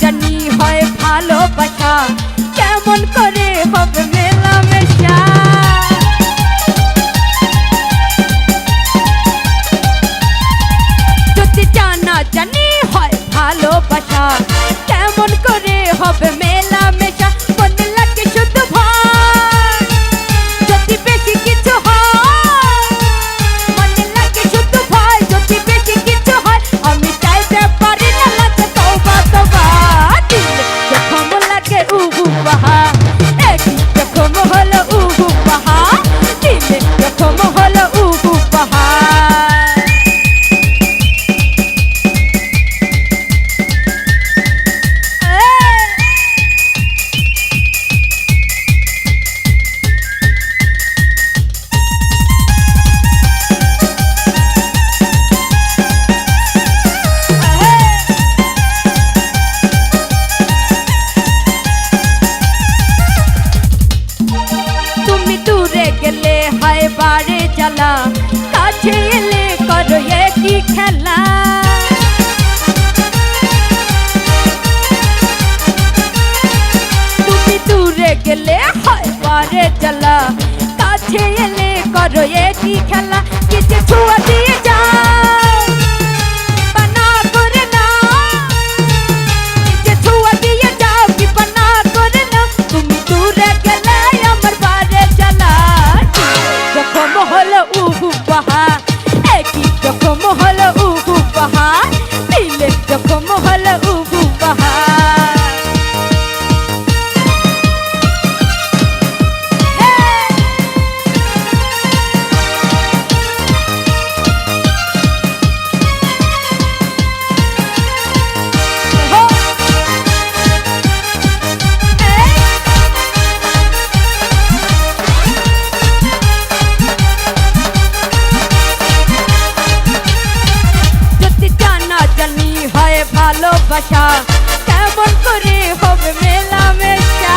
জানি হয় ভালোবাসা। কেমন করে bajar. বারে জ্বালা, কাছে এলে করো কি খেলা। তুমি দূরে গেলে হয় বারে জ্বালা, কাছে এলে করো কি খেলা। কিছু ছুয়া দিয়ে ভালোবাসা। কেমন করে হবে মেলামেশা?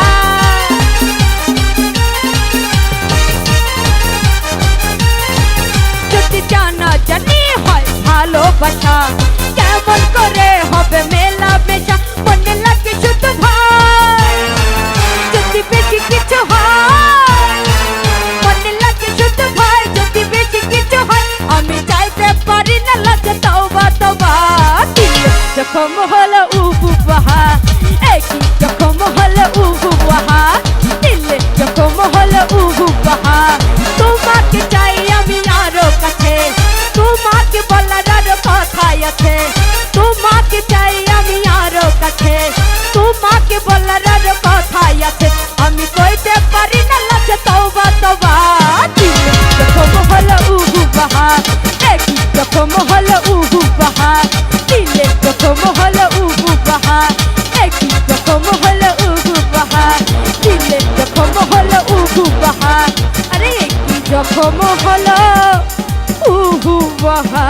Oh, hello জখম হলো। উহু বহা